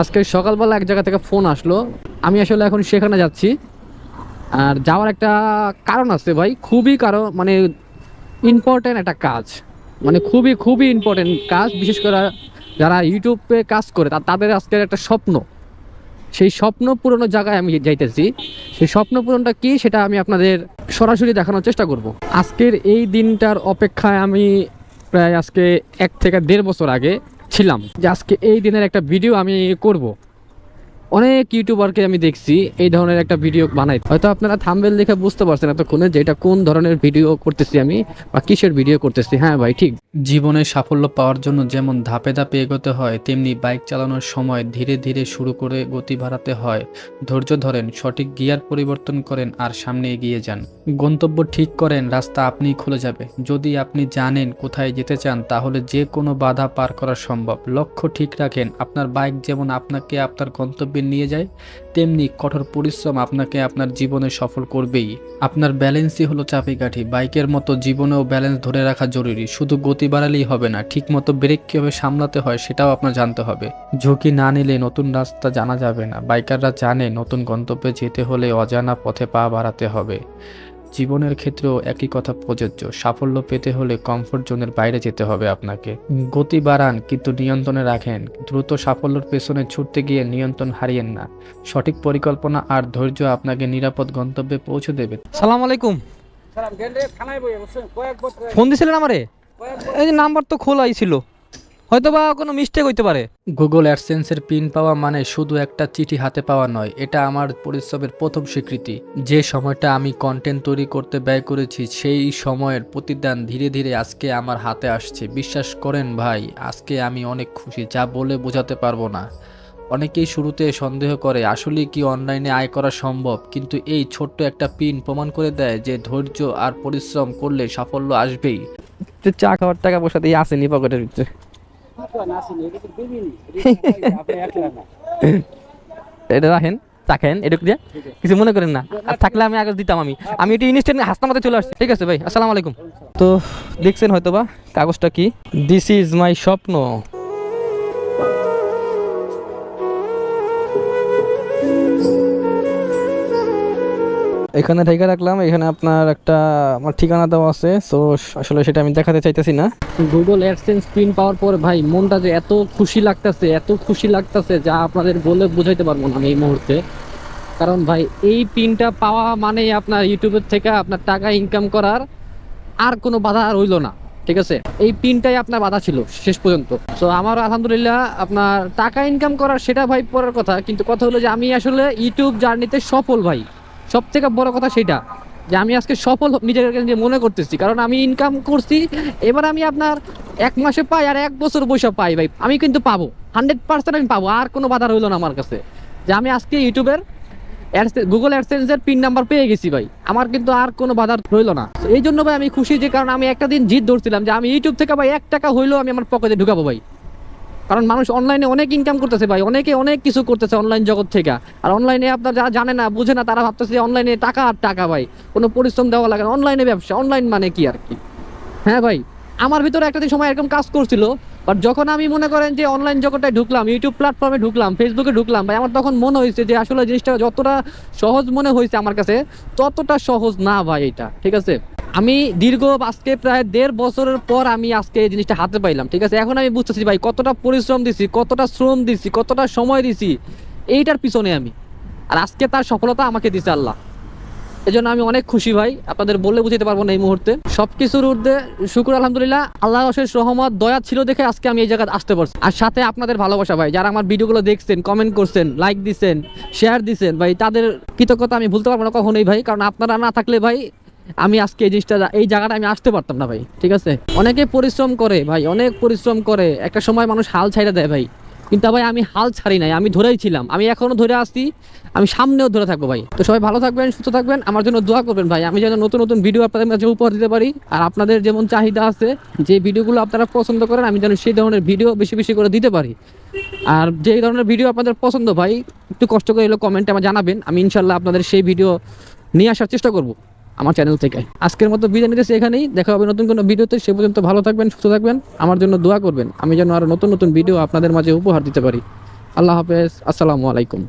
আজকে সকালবেলা এক জায়গা থেকে ফোন আসলো। আমি আসলে এখন সেখানে যাচ্ছি। আর যাওয়ার একটা কারণ আছে ভাই, খুবই কারণ মানে ইম্পর্টেন্ট একটা কাজ। মানে খুবই খুবই ইম্পর্টেন্ট কাজ। বিশেষ করে যারা ইউটিউবে কাজ করে তাদের আজকের একটা স্বপ্ন। সেই স্বপ্ন পূরণের জায়গায় আমি যাইতেছি। সেই স্বপ্ন পূরণটা কি সেটা আমি আপনাদের সরাসরি দেখানোর চেষ্টা করব। আজকের এই দিনটার অপেক্ষায় আমি প্রায় আজকে এক থেকে দেড় বছর আগে ছিলাম। যে আজকে এই দিনের একটা ভিডিও আমি করব। অনেক ইউটিউবারকে আমি দেখছি, এই ধরনের একটা ভিডিও বানাই হয়তো আপনারা থাম্বেল দেখে বুঝতে পারছেন এতক্ষণে যে এটা কোন ধরনের ভিডিও করতেছি আমি বা কিসের ভিডিও করতেছি। হ্যাঁ ভাই, ঠিক। জীবনে সাফল্য পাওয়ার জন্য যেমন ধাপে ধাপে এগোতে হয়, তেমনি বাইক চালানোর সময় ধীরে ধীরে শুরু করে গতি বাড়াতে হয়। ধৈর্য ধরেন, সঠিক গিয়ার পরিবর্তন করেন আর সামনে এগিয়ে যান। গন্তব্য ঠিক করেন, রাস্তা আপনিই খুলে যাবে। যদি আপনি জানেন কোথায় যেতে চান, তাহলে যে কোনো বাধা পার করা সম্ভব। লক্ষ্য ঠিক রাখেন, আপনার বাইক যেমন আপনাকে, আপনার গন্তব্যে নিয়ে যায়, তেমনি কঠোর পরিশ্রম আপনাকে আপনার জীবনে সফল করবেই। আপনার ব্যালেন্সই হলো চাপিকাঠি বাইকের মতো জীবনেও ব্যালেন্স ধরে রাখা জরুরি। শুধু গতি বাড়ালেই হবে না, ঠিকমতো ব্রেক কীভাবে সামলাতে হয় সেটাও আপনার জানতে হবে। ঝুঁকি না নিলে নতুন রাস্তা জানা যাবে না। বাইকাররা জানে নতুন গন্তব্যে যেতে হলে অজানা পথে পা বাড়াতে হবে। জীবনের ক্ষেত্রেও একই কথা প্রযোজ্য। সাফল্য পেতে হলে কমফোর্ট জোনের বাইরে যেতে হবে আপনাকে। গতি বাড়ান কিন্তু নিয়ন্ত্রণে রাখেন। দ্রুত সাফল্যের পেছনে ছুটতে গিয়ে নিয়ন্ত্রণ হারিয়েন না। সঠিক পরিকল্পনা আর ধৈর্য আপনাকে নিরাপদ গন্তব্যে পৌঁছে দেবে। সালাম আলাইকুম। ফোন দিছিলেন আমারে? এই যে নাম্বার তো খোলাই ছিল। হয়তো বা কোনো মিস্টেক হইতে পারে। গুগল অ্যাডসেন্সের পিন পাওয়া মানে শুধু একটা চিঠি হাতে পাওয়া নয় এটা আমার পরিশ্রমের প্রথম স্বীকৃতি। যে সময়টা আমি কন্টেন্ট তৈরি করতে ব্যয় করেছি সেই সময়ের প্রতিদান ধীরে ধীরে আজকে আমার হাতে আসছে। বিশ্বাস করেন ভাই আজকে আমি অনেক খুশি যা বলে বোঝাতে পারব না। অনেকেই শুরুতে সন্দেহ করে আসলে কি অনলাইনে আয় করা সম্ভব? কিন্তু এই ছোট্ট একটা পিন প্রমাণ করে দেয় যে ধৈর্য আর পরিশ্রম করলে সাফল্য আসবেই। চা খাওয়ার টাকা পয়সা দিয়ে আসেনি পকেটের ভিতরে। এটা রাখেন থাকেন এটুকু দিয়ে। কিছু মনে করেন না। আর থাকলে আমি আগে দিতাম আমি। আমি এটি ইনস্ট্যান্ট হাসতে মাথায় চলে আসছি। ঠিক আছে ভাই, আসসালামু আলাইকুম। তো দেখছেন হয়তো বা কাগজটা কি? দিস ইজ মাই স্বপ্ন। এখানে ঠেকে রাখলাম, এখানে আপনার একটা আমার ঠিকানা দেওয়া আছে সো, আসলে সেটা আমি দেখাতে চাইতেছি না। গুগল অ্যাডসেন্স পিন পাওয়ার পর ভাই, মনটা যে এত খুশি লাগতেছে, এত খুশি লাগতেছে যা আপনাদের বলে বোঝাইতে পারব না এই মুহূর্তে। কারণ ভাই, এই পিনটা পাওয়া মানে আপনার ইউটিউবের থেকে আপনার টাকা ইনকাম করার আর কোনো বাধা আর হইল না, ঠিক আছে? এই পিনটাই আপনার বাধা ছিল শেষ পর্যন্ত। সো আমার আলহামদুলিল্লাহ আপনার টাকা ইনকাম করার সেটা ভাই পরের কথা, কিন্তু কথা হলো যে আমি আসলে ইউটিউব জার্নিতে সফল ভাই। সব থেকে বড় কথা সেটা, যে আমি আজকে সফল নিজের নিজে মনে করতেছি, কারণ আমি ইনকাম করছি, এবার আমি আপনার এক মাসে পাই আর এক বছর বৈশা পাই ভাই, আমি কিন্তু পাবো হান্ড্রেড পার্সেন্ট আমি পাবো, আর কোনো বাধা রইল না আমার কাছে। যে আমি আজকে ইউটিউবের গুগল অ্যাডসেন্সের পিন নাম্বার পেয়ে গেছি ভাই, আমার কিন্তু আর কোনো বাধা রইল না। এই জন্য ভাই আমি খুশি যে, কারণ আমি একটা দিন জিত ধরছিলাম, যে আমি ইউটিউব থেকে ভাই এক টাকা হইলেও আমি আমার পকেটে ঢুকাবো ভাই। কারণ মানুষ অনলাইনে অনেক ইনকাম করতেছে ভাই, অনেকে অনেক কিছু করতেছে অনলাইন জগৎ থেকে। আর অনলাইনে আপনার যারা জানে না, বুঝে না, তারা ভাবতেছে অনলাইনে টাকা আর টাকা ভাই, কোনো পরিশ্রম দেওয়া লাগে অনলাইনে ব্যবসা অনলাইন মানে কি আর কি? হ্যাঁ ভাই, আমার ভিতরে একটা দিন সময় এরকম কাজ করছিল বাট যখন আমি মনে করেন যে অনলাইন জগৎটায় ঢুকলাম ইউটিউব প্ল্যাটফর্মে ঢুকলাম ফেসবুকে ঢুকলাম, ভাই, আমার তখন মনে হয়েছে যে আসলে জিনিসটা যতটা সহজ মনে হয়েছে আমার কাছে, ততটা সহজ না ভাই এটা, ঠিক আছে? আমি দীর্ঘ আজকে প্রায় দেড় বছরের পর আমি আজকে এই জিনিসটা হাতে পাইলাম, ঠিক আছে? এখন আমি বুঝতেছি ভাই, কতটা পরিশ্রম দিছি, কতটা শ্রম দিছি, কতটা সময় দিছি, এইটার পিছনে আমি। আর আজকে তার সফলতা আমাকে দিছে আল্লাহ। এজন্য আমি অনেক খুশি ভাই, আপনাদের বললে বুঝতে পারব না এই মুহূর্তে। সব কিছুর ঊর্ধ্বে শুকুর, আলহামদুলিল্লাহ আল্লাহ অশেষ রহমত, দয়া ছিল দেখে আজকে আমি এই জায়গায় আসতে পারছি। আর সাথে আপনাদের ভালোবাসা ভাই, যারা আমার ভিডিওগুলো দেখছেন কমেন্ট করছেন লাইক দিছেন শেয়ার দিছেন, ভাই, তাদের কৃতজ্ঞতা আমি ভুলতে পারব না কখনোই ভাই, কারণ আপনারা না থাকলে ভাই আমি আজকে এই জিনিসটা এই জায়গাটা আমি আসতে পারতাম না ভাই, ঠিক আছে? অনেকে পরিশ্রম করে ভাই, অনেক পরিশ্রম করে, একটা সময় মানুষ হাল ছাইড়া দেয় ভাই। কিন্তু ভাই, আমি হাল ছাড়ি নাই, আমি ধরেই ছিলাম। আমি এখনও ধরে আসছি আমি সামনেও ধরে থাকব ভাই। তো সবাই ভালো থাকবেন, সুস্থ থাকবেন, আমার জন্য দোয়া করবেন ভাই। আমি যেন নতুন নতুন ভিডিও আপনাদের কাছে উপহার দিতে পারি, আর আপনাদের যেমন চাহিদা আছে, যে ভিডিওগুলো আপনারা পছন্দ করেন, আমি যেন সেই ধরনের ভিডিও বেশি বেশি করে দিতে পারি। আর যে ধরনের ভিডিও আপনাদের পছন্দ ভাই, একটু কষ্ট করে এলো কমেন্টে আমার জানাবেন, আমি ইনশাল্লাহ আপনাদের সেই ভিডিও নিয়ে আসার চেষ্টা করব। আমার চ্যানেল থেকে। আজকের মতো বিদায় নিতেছি এখানেই। দেখা হবে নতুন কোনো ভিডিওতে। সে পর্যন্ত ভালো থাকবেন, সুস্থ থাকবেন। আমার জন্য দোয়া করবেন। আমি যেন আরও নতুন নতুন ভিডিও আপনাদের মাঝে উপহার দিতে পারি। আল্লাহ হাফেজ। আসসালামু আলাইকুম।